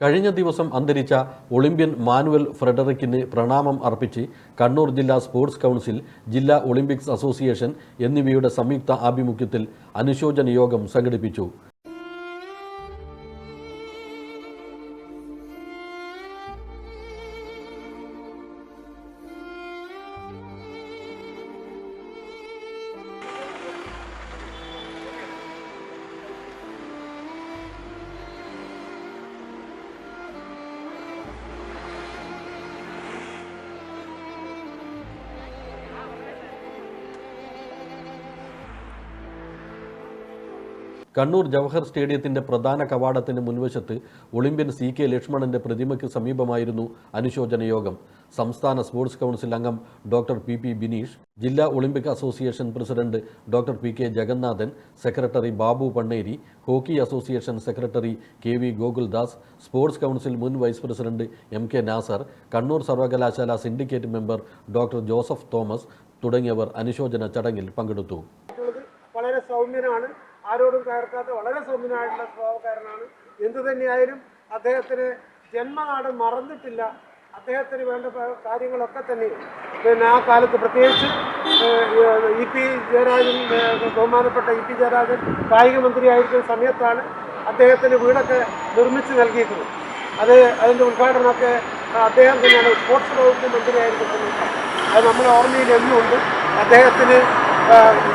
കഴിഞ്ഞ ദിവസം അന്തരിച്ച ഒളിമ്പ്യൻ മാനുവൽ ഫ്രെഡറിക്കിന് പ്രണാമം അർപ്പിച്ച് കണ്ണൂർ ജില്ലാ സ്പോർട്സ് കൗൺസിൽ ജില്ലാ ഒളിമ്പിക്സ് അസോസിയേഷൻ എന്നിവയുടെ സംയുക്ത ആഭിമുഖ്യത്തിൽ അനുശോചന യോഗം സംഘടിപ്പിച്ചു. കണ്ണൂർ ജവഹർ സ്റ്റേഡിയത്തിന്റെ പ്രധാന കവാടത്തിന് മുൻവശത്ത് ഒളിമ്പ്യൻ സി കെ ലക്ഷ്മണന്റെ പ്രതിമയ്ക്ക് സമീപമായിരുന്നു അനുശോചന യോഗം. സംസ്ഥാന സ്പോർട്സ് കൗൺസിൽ അംഗം ഡോക്ടർ പി പി ബിനീഷ് ജില്ലാ Olympic association president doctor P K Jagannathan secretary Babu Panneri hockey association secretary K V Gokuldas sports council മുൻ vice president M K Nasar Kannur സർവകലാശാല syndicate member doctor Joseph Thomas തുടങ്ങിയവർ അനുശോചന ചടങ്ങിൽ പങ്കെടുത്തു. വളരെ സൗമ്യനാണ്. ആരോടും കയർക്കാത്ത വളരെ സൗമ്യനായിട്ടുള്ള സ്വഭാവക്കാരനാണ്. എന്തു തന്നെയായാലും അദ്ദേഹത്തിന് ജന്മനാട് മറന്നിട്ടില്ല. അദ്ദേഹത്തിന് വേണ്ട കാര്യങ്ങളൊക്കെ തന്നെ. പിന്നെ ആ കാലത്ത് പ്രത്യേകിച്ച് ഇ പി ജയരാജൻ ബഹുമാനപ്പെട്ട ഇ പി ജയരാജൻ കായിക മന്ത്രിയായിരിക്കുന്ന സമയത്താണ് അദ്ദേഹത്തിന് വീടൊക്കെ നിർമ്മിച്ച് നൽകിയിട്ടുള്ളത് അത് അതിന്റെ ഉദ്ഘാടനമൊക്കെ അദ്ദേഹം തന്നെയാണ് സ്പോർട്സ് വകുപ്പ് മന്ത്രിയായിരിക്കുന്ന സമയത്ത്. അത് നമ്മുടെ ഓർമ്മയിൽ എന്നുമുണ്ട് അദ്ദേഹത്തിന്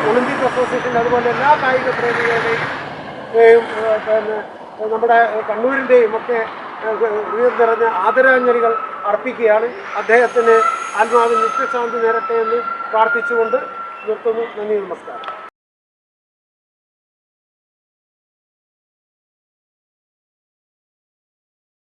ഒളിമ്പിക് അസോസിയേഷൻ അതുപോലെ എല്ലാ കായിക പ്രേമികളുടെയും പിന്നെ നമ്മുടെ കണ്ണൂരിന്റെയും ഒക്കെ ഉയർ നിറഞ്ഞ ആദരാഞ്ജലികൾ അർപ്പിക്കുകയാണ്. അദ്ദേഹത്തിന് ആത്മാവിന് നിത്യശാന്തി നേരട്ടെ എന്ന് പ്രാർത്ഥിച്ചുകൊണ്ട് നിർത്തുന്നു. നന്ദി നമസ്കാരം.